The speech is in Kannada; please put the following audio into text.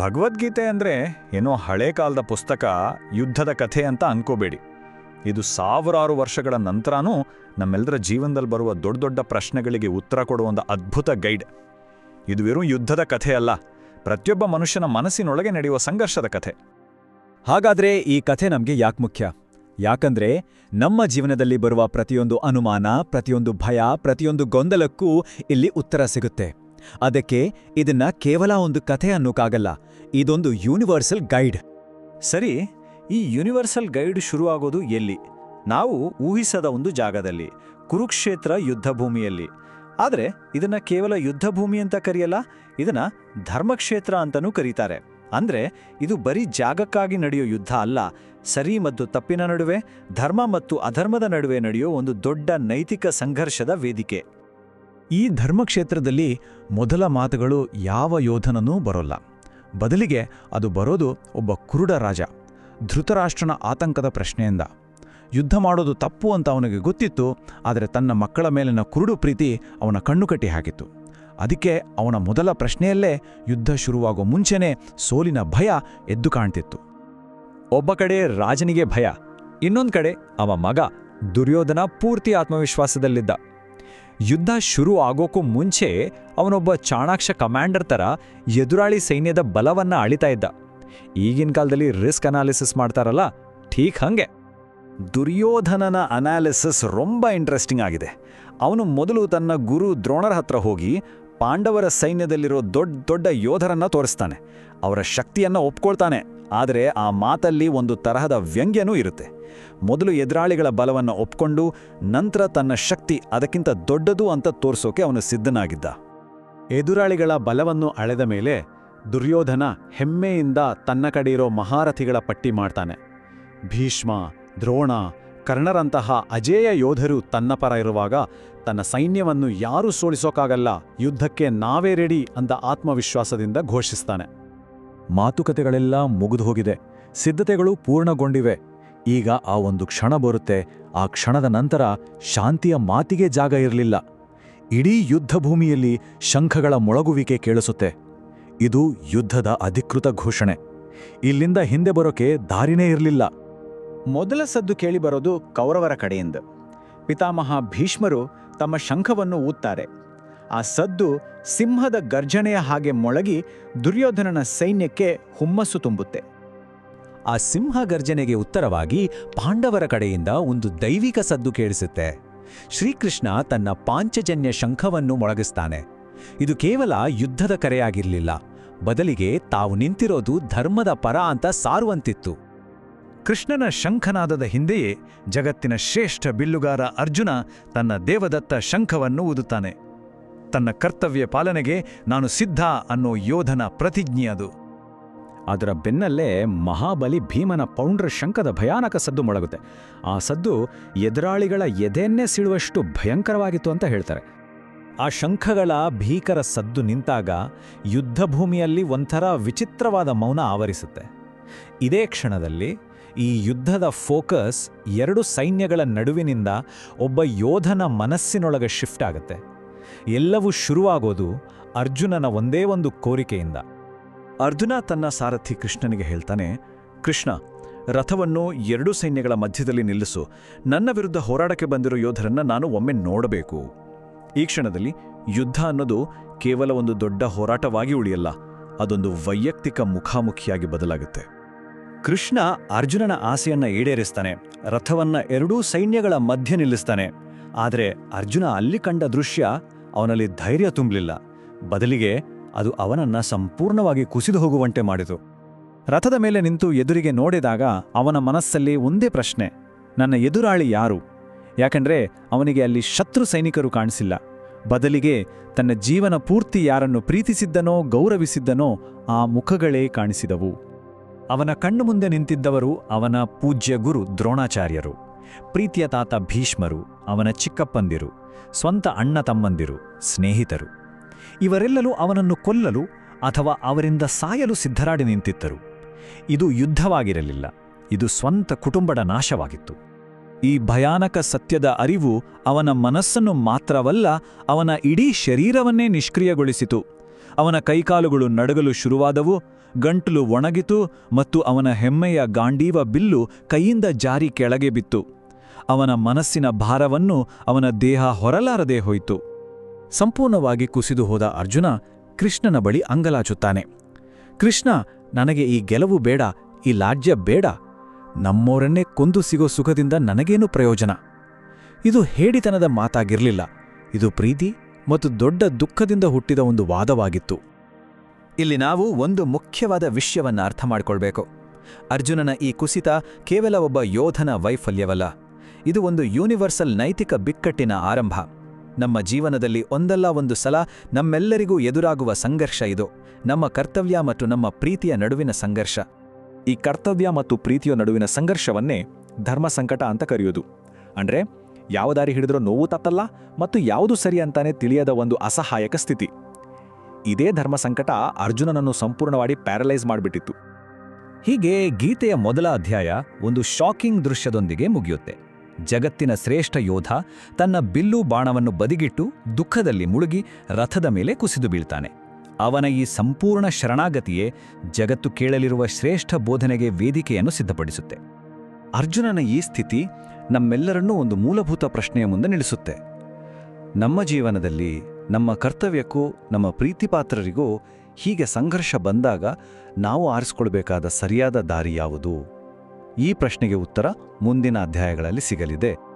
ಭಗವದ್ಗೀತೆ ಅಂದರೆ ಏನೋ ಹಳೆ ಕಾಲದ ಪುಸ್ತಕ, ಯುದ್ಧದ ಕಥೆ ಅಂತ ಅನ್ಕೋಬೇಡಿ. ಇದು ಸಾವಿರಾರು ವರ್ಷಗಳ ನಂತರನೂ ನಮ್ಮೆಲ್ಲರ ಜೀವನದಲ್ಲಿ ಬರುವ ದೊಡ್ಡ ದೊಡ್ಡ ಪ್ರಶ್ನೆಗಳಿಗೆ ಉತ್ತರ ಕೊಡುವ ಒಂದು ಅದ್ಭುತ ಗೈಡ್. ಇದು ವೆರೂ ಯುದ್ಧದ ಕಥೆ ಅಲ್ಲ, ಪ್ರತಿಯೊಬ್ಬ ಮನುಷ್ಯನ ಮನಸ್ಸಿನೊಳಗೆ ನಡೆಯುವ ಸಂಘರ್ಷದ ಕಥೆ. ಹಾಗಾದ್ರೆ ಈ ಕಥೆ ನಮಗೆ ಯಾಕೆ ಮುಖ್ಯ? ಯಾಕಂದ್ರೆ ನಮ್ಮ ಜೀವನದಲ್ಲಿ ಬರುವ ಪ್ರತಿಯೊಂದು ಅನುಮಾನ, ಪ್ರತಿಯೊಂದು ಭಯ, ಪ್ರತಿಯೊಂದು ಗೊಂದಲಕ್ಕೂ ಇಲ್ಲಿ ಉತ್ತರ ಸಿಗುತ್ತೆ. ಅದಕ್ಕೆ ಇದನ್ನ ಕೇವಲ ಒಂದು ಕಥೆ ಅನ್ನೋಕ್ಕಾಗಲ್ಲ ಇದೊಂದು ಯೂನಿವರ್ಸಲ್ ಗೈಡ್ ಸರಿ, ಈ ಯೂನಿವರ್ಸಲ್ ಗೈಡ್ ಶುರುವಾಗೋದು ಎಲ್ಲಿ? ನಾವು ಊಹಿಸದ ಒಂದು ಜಾಗದಲ್ಲಿ, ಕುರುಕ್ಷೇತ್ರ ಯುದ್ಧಭೂಮಿಯಲ್ಲಿ. ಆದರೆ, ಇದನ್ನ ಕೇವಲ ಯುದ್ಧಭೂಮಿ ಅಂತ ಕರೆಯಲ್ಲ, ಇದನ್ನ ಧರ್ಮಕ್ಷೇತ್ರ ಅಂತಲೂ ಕರೀತಾರೆ. ಅಂದರೆ, ಇದು ಬರೀ ಜಾಗಕ್ಕಾಗಿ ನಡೆಯೋ ಯುದ್ಧ ಅಲ್ಲ, ಸರಿ ಮತ್ತು ತಪ್ಪಿನ ನಡುವೆ, ಧರ್ಮ ಮತ್ತು ಅಧರ್ಮದ ನಡುವೆ ನಡೆಯೋ ಒಂದು ದೊಡ್ಡ ನೈತಿಕ ಸಂಘರ್ಷದ ವೇದಿಕೆ. ಈ ಧರ್ಮಕ್ಷೇತ್ರದಲ್ಲಿ ಮೊದಲ ಮಾತುಗಳು ಯಾವ ಯೋಧನನೂ ಬರೋಲ್ಲ. ಬದಲಿಗೆ ಅದು ಬರೋದು ಒಬ್ಬ ಕುರುಡ ರಾಜ, ಧೃತರಾಷ್ಟ್ರನ ಆತಂಕದ ಪ್ರಶ್ನೆಯಿಂದ. ಯುದ್ಧ ಮಾಡೋದು ತಪ್ಪು ಅಂತ ಅವನಿಗೆ ಗೊತ್ತಿತ್ತು, ಆದರೆ ತನ್ನ ಮಕ್ಕಳ ಮೇಲಿನ ಕುರುಡು ಪ್ರೀತಿ ಅವನ ಕಣ್ಣು ಕಟ್ಟಿ ಹಾಕಿತ್ತು. ಅದಕ್ಕೆ ಅವನ ಮೊದಲ ಪ್ರಶ್ನೆಯಲ್ಲೇ ಯುದ್ಧ ಶುರುವಾಗೋ ಮುಂಚೆನೇ ಸೋಲಿನ ಭಯ ಎದ್ದು ಕಾಣ್ತಿತ್ತು. ಒಬ್ಬ ಕಡೆ ರಾಜನಿಗೆ ಭಯ, ಇನ್ನೊಂದು ಕಡೆ ಅವ ಮಗ ದುರ್ಯೋಧನ ಪೂರ್ತಿ ಆತ್ಮವಿಶ್ವಾಸದಲ್ಲಿದ್ದ. ಯುದ್ಧ ಶುರು ಆಗೋಕ್ಕೂ ಮುಂಚೆ ಅವನೊಬ್ಬ ಚಾಣಾಕ್ಷ ಕಮಾಂಡರ್ ತರ ಎದುರಾಳಿ ಸೈನ್ಯದ ಬಲವನ್ನ ಅಳಿತಾ ಇದ್ದ ಈಗಿನ ಕಾಲದಲ್ಲಿ ರಿಸ್ಕ್ ಅನಾಲಿಸಿಸ್ ಮಾಡ್ತಾರಲ್ಲ ಠೀಕ್ ಹಂಗೆ ದುರ್ಯೋಧನನ ಅನಾಲಿಸಿಸ್ ரொம்ப ಇಂಟ್ರೆಸ್ಟಿಂಗ್ ಆಗಿದೆ ಅವನು ಮೊದಲು ತನ್ನ ಗುರು ದ್ರೋಣರ ಹತ್ರ ಹೋಗಿ ಪಾಂಡವರ ಸೈನ್ಯದಲ್ಲಿರೋ ದೊಡ್ಡ ದೊಡ್ಡ ಯೋಧರನ್ನ ತೋರಿಸ್ತಾನೆ ಅವರ ಶಕ್ತಿಯನ್ನ ಒಪ್ಕೊಳ್ತಾನೆ ಆದರೆ ಆ ಮಾತಲ್ಲಿ ಒಂದು ತರಹದ ವ್ಯಂಗ್ಯನೂ ಇರುತ್ತೆ. ಮೊದಲು ಎದುರಾಳಿಗಳ ಬಲವನ್ನು ಒಪ್ಕೊಂಡು ನಂತರ ತನ್ನ ಶಕ್ತಿ ಅದಕ್ಕಿಂತ ದೊಡ್ಡದು ಅಂತ ತೋರಿಸೋಕೆ ಅವನು ಸಿದ್ಧನಾಗಿದ್ದ. ಎದುರಾಳಿಗಳ ಬಲವನ್ನು ಅಳೆದ ಮೇಲೆ ದುರ್ಯೋಧನ ಹೆಮ್ಮೆಯಿಂದ ತನ್ನ ಕಡೆ ಮಹಾರಥಿಗಳ ಪಟ್ಟಿ ಮಾಡ್ತಾನೆ. ಭೀಷ್ಮ, ದ್ರೋಣ, ಕರ್ಣರಂತಹ ಅಜೇಯ ಯೋಧರು ತನ್ನ ಪರ ಇರುವಾಗ ತನ್ನ ಸೈನ್ಯವನ್ನು ಯಾರೂ ಸೋಲಿಸೋಕ್ಕಾಗಲ್ಲ ಯುದ್ಧಕ್ಕೆ ನಾವೇ ರೆಡಿ ಅಂತ ಆತ್ಮವಿಶ್ವಾಸದಿಂದ ಘೋಷಿಸ್ತಾನೆ. ಮಾತುಕತೆಗಳೆಲ್ಲ ಮುಗಿದು ಹೋಗಿದೆ ಸಿದ್ಧತೆಗಳು ಪೂರ್ಣಗೊಂಡಿವೆ. ಈಗ ಆ ಒಂದು ಕ್ಷಣ ಬರುತ್ತೆ. ಆ ಕ್ಷಣದ ನಂತರ ಶಾಂತಿಯ ಮಾತಿಗೆ ಜಾಗ ಇರಲಿಲ್ಲ. ಇಡೀ ಯುದ್ಧಭೂಮಿಯಲ್ಲಿ ಶಂಖಗಳ ಮೊಳಗುವಿಕೆ ಕೇಳಿಸುತ್ತೆ. ಇದು ಯುದ್ಧದ ಅಧಿಕೃತ ಘೋಷಣೆ. ಇಲ್ಲಿಂದ ಹಿಂದೆ ಬರೋಕೆ ದಾರಿನೇ ಇರಲಿಲ್ಲ. ಮೊದಲ ಸದ್ದು ಕೇಳಿಬರೋದು ಕೌರವರ ಕಡೆಯಿಂದ. ಪಿತಾಮಹ ಭೀಷ್ಮರು ತಮ್ಮ ಶಂಖವನ್ನು ಊದ್ತಾರೆ. ಆ ಸದ್ದು ಸಿಂಹದ ಗರ್ಜನೆಯ ಹಾಗೆ ಮೊಳಗಿ ದುರ್ಯೋಧನನ ಸೈನ್ಯಕ್ಕೆ ಹುಮ್ಮಸ್ಸು ತುಂಬುತ್ತೆ. ಆ ಸಿಂಹ ಗರ್ಜನೆಗೆ ಉತ್ತರವಾಗಿ ಪಾಂಡವರ ಕಡೆಯಿಂದ ಒಂದು ದೈವಿಕ ಸದ್ದು ಕೇಳಿಸುತ್ತೆ. ಶ್ರೀಕೃಷ್ಣ ತನ್ನ ಪಾಂಚಜನ್ಯ ಶಂಖವನ್ನು ಮೊಳಗಿಸ್ತಾನೆ. ಇದು ಕೇವಲ ಯುದ್ಧದ ಕರೆಯಾಗಿರಲಿಲ್ಲ. ಬದಲಿಗೆ ತಾವು ನಿಂತಿರೋದು ಧರ್ಮದ ಪರ ಅಂತ ಸಾರುವಂತಿತ್ತು. ಕೃಷ್ಣನ ಶಂಖನಾದದ ಹಿಂದೆಯೇ ಜಗತ್ತಿನ ಶ್ರೇಷ್ಠ ಬಿಲ್ಲುಗಾರ ಅರ್ಜುನ ತನ್ನ ದೇವದತ್ತ ಶಂಖವನ್ನು ಊದುತ್ತಾನೆ. ತನ್ನ ಕರ್ತವ್ಯ ಪಾಲನೆಗೆ ನಾನು ಸಿದ್ಧ ಅನ್ನೋ ಯೋಧನ ಪ್ರತಿಜ್ಞೆ ಅದು. ಅದರ ಬೆನ್ನಲ್ಲೇ ಮಹಾಬಲಿ ಭೀಮನ ಪೌಂಡ್ರ ಶಂಖದ ಭಯಾನಕ ಸದ್ದು ಮೊಳಗುತ್ತೆ. ಆ ಸದ್ದು ಎದುರಾಳಿಗಳ ಎದೆಯನ್ನೇ ಸಿಳುವಷ್ಟು ಭಯಂಕರವಾಗಿತ್ತು ಅಂತ ಹೇಳ್ತಾರೆ. ಆ ಶಂಖಗಳ ಭೀಕರ ಸದ್ದು ನಿಂತಾಗ ಯುದ್ಧಭೂಮಿಯಲ್ಲಿ ಒಂಥರ ವಿಚಿತ್ರವಾದ ಮೌನ ಆವರಿಸುತ್ತೆ. ಇದೇ ಕ್ಷಣದಲ್ಲಿ ಈ ಯುದ್ಧದ ಫೋಕಸ್ ಎರಡು ಸೈನ್ಯಗಳ ನಡುವಿನಿಂದ ಒಬ್ಬ ಯೋಧನ ಮನಸ್ಸಿನೊಳಗೆ ಶಿಫ್ಟ್ ಆಗುತ್ತೆ. ಎಲ್ಲವೂ ಶುರುವಾಗೋದು ಅರ್ಜುನನ ಒಂದೇ ಒಂದು ಕೋರಿಕೆಯಿಂದ. ಅರ್ಜುನ ತನ್ನ ಸಾರಥಿ ಕೃಷ್ಣನಿಗೆ ಹೇಳ್ತಾನೆ, ಕೃಷ್ಣ, ರಥವನ್ನು ಎರಡೂ ಸೈನ್ಯಗಳ ಮಧ್ಯದಲ್ಲಿ ನಿಲ್ಲಿಸು. ನನ್ನ ವಿರುದ್ಧ ಹೋರಾಡಕ್ಕೆ ಬಂದಿರೋ ಯೋಧರನ್ನ ನಾನು ಒಮ್ಮೆ ನೋಡಬೇಕು. ಈ ಕ್ಷಣದಲ್ಲಿ ಯುದ್ಧ ಅನ್ನೋದು ಕೇವಲ ಒಂದು ದೊಡ್ಡ ಹೋರಾಟವಾಗಿ ಉಳಿಯಲ್ಲ, ಅದೊಂದು ವೈಯಕ್ತಿಕ ಮುಖಾಮುಖಿಯಾಗಿ ಬದಲಾಗುತ್ತೆ. ಕೃಷ್ಣ ಅರ್ಜುನನ ಆಸೆಯನ್ನ ಈಡೇರಿಸ್ತಾನೆ, ರಥವನ್ನ ಎರಡೂ ಸೈನ್ಯಗಳ ಮಧ್ಯೆ ನಿಲ್ಲಿಸ್ತಾನೆ. ಆದರೆ ಅರ್ಜುನ ಅಲ್ಲಿ ಕಂಡ ದೃಶ್ಯ ಅವನಲ್ಲಿ ಧೈರ್ಯ ತುಂಬಲಿಲ್ಲ ಬದಲಿಗೆ ಅದು ಅವನನ್ನ ಸಂಪೂರ್ಣವಾಗಿ ಕುಸಿದು ಹೋಗುವಂತೆ ಮಾಡಿತು. ರಥದ ಮೇಲೆ ನಿಂತು ಎದುರಿಗೆ ನೋಡಿದಾಗ ಅವನ ಮನಸ್ಸಲ್ಲಿ ಒಂದೇ ಪ್ರಶ್ನೆ, ನನ್ನ ಎದುರಾಳಿ ಯಾರು? ಯಾಕಂದ್ರೆ ಅವನಿಗೆ ಅಲ್ಲಿ ಶತ್ರು ಸೈನಿಕರು ಕಾಣಿಸಿಲ್ಲ. ಬದಲಿಗೆ ತನ್ನ ಜೀವನ ಪೂರ್ತಿ ಯಾರನ್ನು ಪ್ರೀತಿಸಿದ್ದನೋ, ಗೌರವಿಸಿದ್ದನೋ ಆ ಮುಖಗಳೇ ಕಾಣಿಸಿದವು. ಅವನ ಕಣ್ಣು ಮುಂದೆ ನಿಂತಿದ್ದವರು ಅವನ ಪೂಜ್ಯ ಗುರು ದ್ರೋಣಾಚಾರ್ಯರು. ಪ್ರೀತಿಯ ತಾತ ಭೀಷ್ಮರು, ಅವನ ಚಿಕ್ಕಪ್ಪಂದಿರು, ಸ್ವಂತ ಅಣ್ಣ ತಮ್ಮಂದಿರು, ಸ್ನೇಹಿತರು. ಇವರೆಲ್ಲರೂ ಅವನನ್ನು ಕೊಲ್ಲಲು ಅಥವಾ ಅವರಿಂದ ಸಾಯಲು ಸಿದ್ಧರಾಡಿ ನಿಂತಿದ್ದರು. ಇದು ಯುದ್ಧವಾಗಿರಲಿಲ್ಲ. ಇದು ಸ್ವಂತ ಕುಟುಂಬದ ನಾಶವಾಗಿತ್ತು. ಈ ಭಯಾನಕ ಸತ್ಯದ ಅರಿವು ಅವನ ಮನಸ್ಸನ್ನು ಮಾತ್ರವಲ್ಲ, ಅವನ ಇಡೀ ಶರೀರವನ್ನೇ ನಿಷ್ಕ್ರಿಯಗೊಳಿಸಿತು. ಅವನ ಕೈಕಾಲುಗಳು ನಡಗಲು ಶುರುವಾದವು, ಗಂಟಲು ಒಣಗಿತು ಮತ್ತು ಅವನ ಹೆಮ್ಮೆಯ ಗಾಂಡೀವ ಬಿಲ್ಲು ಕೈಯಿಂದ ಜಾರಿ ಕೆಳಗೆ ಬಿತ್ತು. ಅವನ ಮನಸ್ಸಿನ ಭಾರವನ್ನು ಅವನ ದೇಹ ಹೊರಲಾರದೆ ಹೋಯಿತು. ಸಂಪೂರ್ಣವಾಗಿ ಕುಸಿದು ಹೋದ ಅರ್ಜುನ ಕೃಷ್ಣನ ಬಳಿ ಅಂಗಲಾಚುತ್ತಾನೆ. ಕೃಷ್ಣ, ನನಗೆ ಈ ಗೆಲುವು ಬೇಡ, ಈ ಲಾಜ್ಯ ಬೇಡ. ನಮ್ಮೋರನ್ನೇ ಕೊಂದು ಸಿಗೋ ಸುಖದಿಂದ ನನಗೇನು ಪ್ರಯೋಜನ? ಇದು ಹೇಡಿತನದ ಮಾತಾಗಿರಲಿಲ್ಲ. ಇದು ಪ್ರೀತಿ ಮತ್ತು ದೊಡ್ಡ ದುಃಖದಿಂದ ಹುಟ್ಟಿದ ಒಂದು ವಾದವಾಗಿತ್ತು. ಇಲ್ಲಿ ನಾವು ಒಂದು ಮುಖ್ಯವಾದ ವಿಷಯವನ್ನ ಅರ್ಥ ಮಾಡಿಕೊಳ್ಬೇಕು. ಅರ್ಜುನನ ಈ ಕುಸಿತ ಕೇವಲ ಒಬ್ಬ ಯೋಧನ ವೈಫಲ್ಯವಲ್ಲ. ಇದು ಒಂದು ಯೂನಿವರ್ಸಲ್ ನೈತಿಕ ಬಿಕ್ಕಟ್ಟಿನ ಆರಂಭ. ನಮ್ಮ ಜೀವನದಲ್ಲಿ ಒಂದಲ್ಲ ಒಂದು ಸಲ ನಮ್ಮೆಲ್ಲರಿಗೂ ಎದುರಾಗುವ ಸಂಘರ್ಷ ಇದು. ನಮ್ಮ ಕರ್ತವ್ಯ ಮತ್ತು ನಮ್ಮ ಪ್ರೀತಿಯ ನಡುವಿನ ಸಂಘರ್ಷ. ಈ ಕರ್ತವ್ಯ ಮತ್ತು ಪ್ರೀತಿಯ ನಡುವಿನ ಸಂಘರ್ಷವನ್ನೇ ಧರ್ಮ ಸಂಕಟ ಅಂತ ಕರೆಯೋದು. ಅಂದ್ರೆ, ಯಾವ ದಾರಿ ಹಿಡಿದ್ರೂ ನೋವು ತತ್ತಲ್ಲ ಮತ್ತು ಯಾವುದು ಸರಿ ಅಂತಾನೆ ತಿಳಿಯದ ಒಂದು ಅಸಹಾಯಕ ಸ್ಥಿತಿ. ಇದೇ ಧರ್ಮ ಸಂಕಟ ಅರ್ಜುನನನ್ನು ಸಂಪೂರ್ಣವಾಗಿ ಪ್ಯಾರಲೈಸ್ ಮಾಡಿಬಿಟ್ಟಿತ್ತು. ಹೀಗೆ ಗೀತೆಯ ಮೊದಲ ಅಧ್ಯಾಯ ಒಂದು ಶಾಕಿಂಗ್ ದೃಶ್ಯದೊಂದಿಗೆ ಮುಗಿಯುತ್ತೆ. ಜಗತ್ತಿನ ಶ್ರೇಷ್ಠ ಯೋಧ ತನ್ನ ಬಿಲ್ಲು ಬಾಣವನ್ನು ಬದಿಗಿಟ್ಟು ದುಃಖದಲ್ಲಿ ಮುಳುಗಿ ರಥದ ಮೇಲೆ ಕುಸಿದು ಬೀಳ್ತಾನೆ. ಅವನ ಈ ಸಂಪೂರ್ಣ ಶರಣಾಗತಿಯೇ ಜಗತ್ತು ಕೇಳಲಿರುವ ಶ್ರೇಷ್ಠ ಬೋಧನೆಗೆ ವೇದಿಕೆಯನ್ನು ಸಿದ್ಧಪಡಿಸುತ್ತೆ. ಅರ್ಜುನನ ಈ ಸ್ಥಿತಿ ನಮ್ಮೆಲ್ಲರನ್ನೂ ಒಂದು ಮೂಲಭೂತ ಪ್ರಶ್ನೆಯ ಮುಂದೆ ನಿಲ್ಲಿಸುತ್ತೆ. ನಮ್ಮ ಜೀವನದಲ್ಲಿ, ನಮ್ಮ ಕರ್ತವ್ಯಕ್ಕೂ, ನಮ್ಮ ಪ್ರೀತಿಪಾತ್ರರಿಗೂ ಹೀಗೆ ಸಂಘರ್ಷ ಬಂದಾಗ ನಾವು ಆರಿಸ್ಕೊಳ್ಬೇಕಾದ ಸರಿಯಾದ ದಾರಿ ಯಾವುದು? ಈ ಪ್ರಶ್ನೆಗೆ ಉತ್ತರ ಮುಂದಿನ ಅಧ್ಯಾಯಗಳಲ್ಲಿ ಸಿಗಲಿದೆ.